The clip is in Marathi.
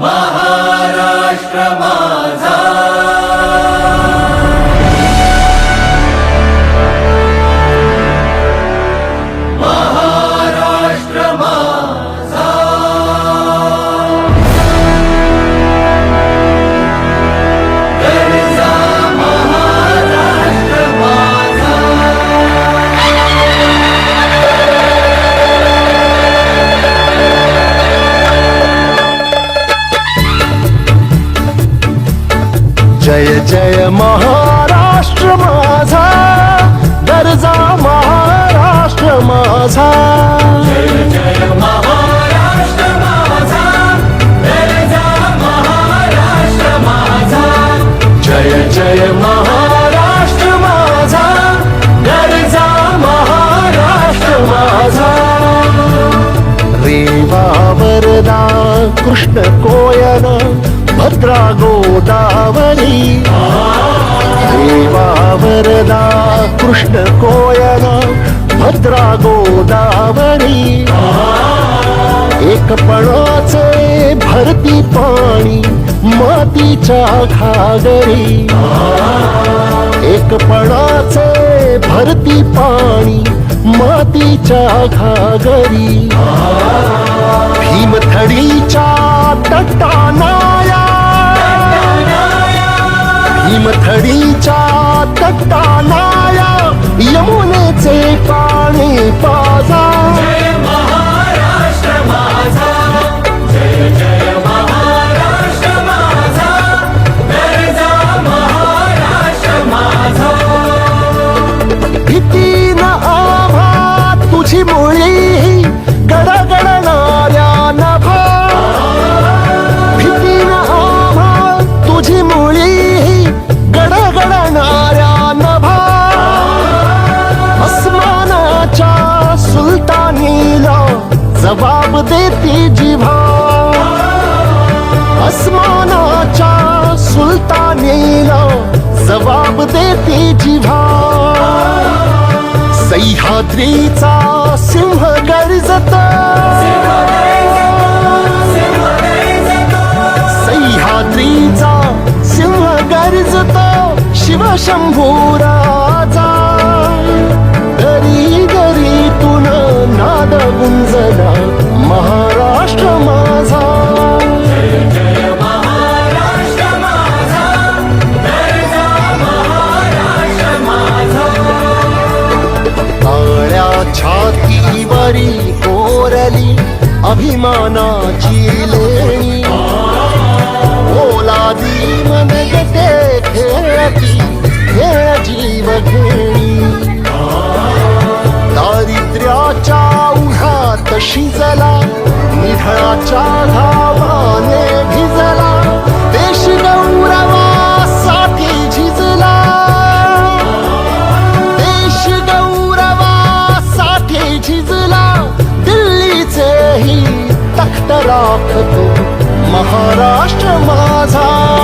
महाराष्ट्र माझा. जय जय महाराष्ट्र माझा दर्जा महाराष्ट्र माझा. जय महाराष्ट्र माझा गरजा महाराष्ट्र माझा जय जय महाराष्ट्र माझा दर्जा महाराष्ट्र माझा. रेवा वरदा कृष्ण कोयना भद्रा गोदावरी देवा वरदा कृष्ण कोयना भद्रा गोदावरी एकपणाचे भरती पाणी मातीच्या घागरी। एकपणाचे भरती पाणी मातीच्या घागरी। भीमथडीच्या तटानाया यमुनेचे पाणी पा जबाब देती जिभा अस्मानाच्या सुलतानीला जबाब देती जिव्हा सह्याद्रीचा सिंह गर्जत. सह्याद्रीचा सिंह गर्जत. शिवशंभूराजा अभिमानाची लेणी. ओलादी मन गटे खेळती खेळ जीव खेळी दारिद्र्याच्या उन्हात शिजला निधळाच्या धावाने भिजला देश गौरवासाठी झिजला. देश गौरवासाठी झिजला. ही तख्त राखतो महाराष्ट्र माझा।